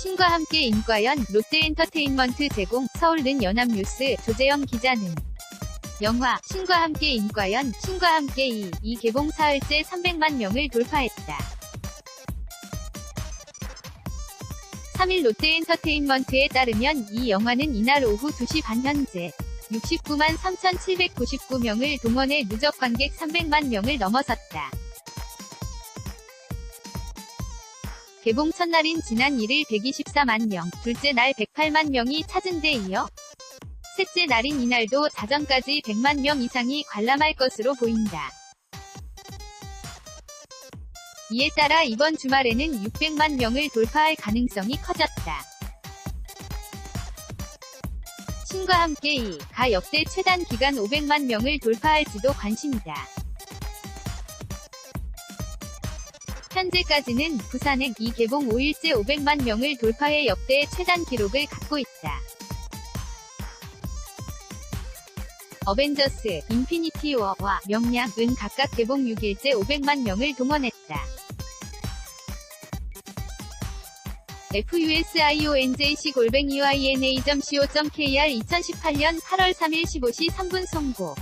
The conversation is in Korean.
신과 함께 인과연 롯데엔터테인먼트 제공 서울는 연합뉴스 조재영 기자는 영화 신과 함께 인과연 신과 함께 2, 이 개봉 사흘째 300만 명을 돌파했다. 3일 롯데엔터테인먼트에 따르면 이 영화는 이날 오후 2시 반 현재 69만 3,799명을 동원해 누적 관객 300만 명을 넘어섰다. 개봉 첫날인 지난 1일 124만 명, 둘째 날 108만 명이 찾은 데 이어 셋째 날인 이날도 자정까지 100만 명 이상이 관람할 것으로 보인다. 이에 따라 이번 주말에는 600만 명을 돌파할 가능성이 커졌다. 신과 함께 이, 가 역대 최단 기간 500만 명을 돌파할지도 관심이다. 현재까지는 부산행 이 개봉 5일째 500만 명을 돌파해 역대 최단 기록을 갖고 있다. 어벤져스, 인피니티 워와 명량은 각각 개봉 6일째 500만 명을 동원했다. fusionjc 골뱅이 yna.co.kr 2018년 8월 3일 15시 3분 송고